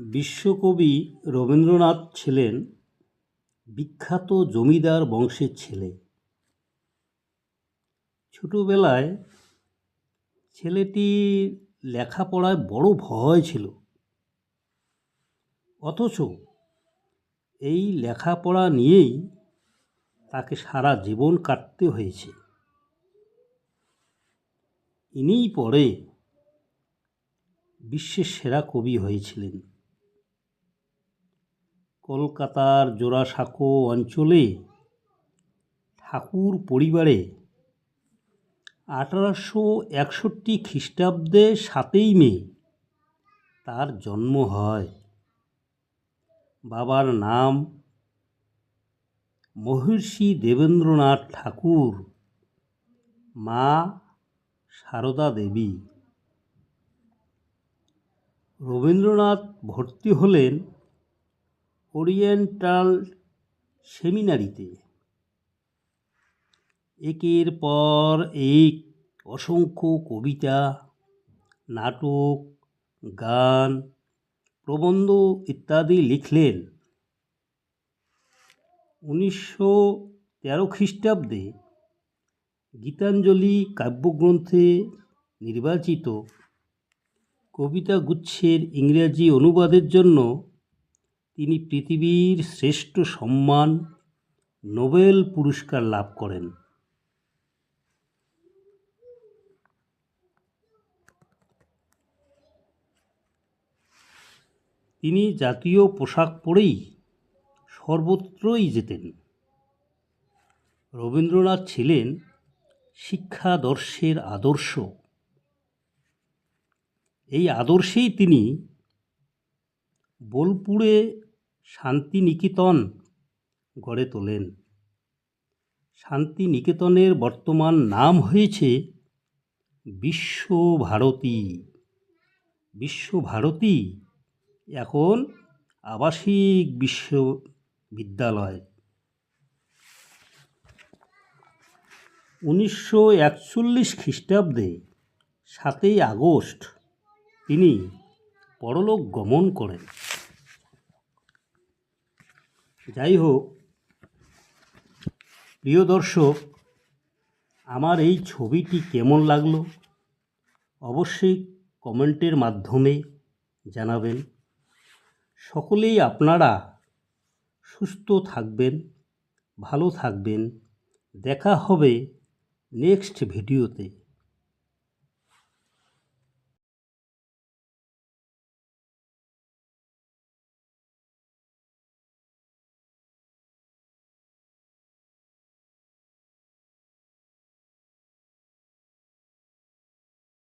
বিশ্বকবি রবীন্দ্রনাথ ছিলেন বিখ্যাত জমিদার বংশের ছেলে। ছোটোবেলায় ছেলেটির লেখাপড়ায় বড় ভয় ছিল। অথচ এই লেখাপড়া নিয়েই তাকে সারা জীবন কাটতে হয়েছে। ইনিই পরে বিশ্বের সেরা কবি হয়েছিলেন। কলকাতার জোড়াসাঁকো অঞ্চলে ঠাকুর পরিবারে আঠারোশো একষট্টি খ্রিস্টাব্দে সাতই মে তার জন্ম হয়। বাবার নাম মহর্ষি দেবেন্দ্রনাথ ঠাকুর, মা সারদা দেবী। রবীন্দ্রনাথ ভর্তি হলেন ওরিয়েন্টাল সেমিনারিতে। একের পর এক অসংখ্য কবিতা, নাটক, গান, প্রবন্ধ ইত্যাদি লিখলেন। উনিশশো তেরো খ্রিস্টাব্দে গীতাঞ্জলি কাব্যগ্রন্থে নির্বাচিত কবিতাগুচ্ছের ইংরেজি অনুবাদের জন্য তিনি পৃথিবীর শ্রেষ্ঠ সম্মান, নোবেল পুরস্কার লাভ করেন। তিনি জাতীয় পোশাক পরেই সর্বত্রই যেতেন। রবীন্দ্রনাথ ছিলেন শিক্ষাদর্শের আদর্শ। এই আদর্শেই তিনি বোলপুরে শান্তিনিকেতন গড়ে তোলেন। শান্তিনিকেতনের বর্তমান নাম হয়েছে বিশ্বভারতী। বিশ্বভারতী এখন আবাসিক বিশ্ববিদ্যালয়। উনিশশো একচল্লিশ খ্রিস্টাব্দে সাতই আগস্ট তিনি পরলোক গমন করেন। যাই হোক প্রিয় দর্শক, আমার এই ছবিটি কেমন লাগল অবশ্যই কমেন্টের মাধ্যমে জানাবেন। সকলেই আপনারা সুস্থ থাকবেন, ভালো থাকবেন। দেখা হবে নেক্সট ভিডিওতে।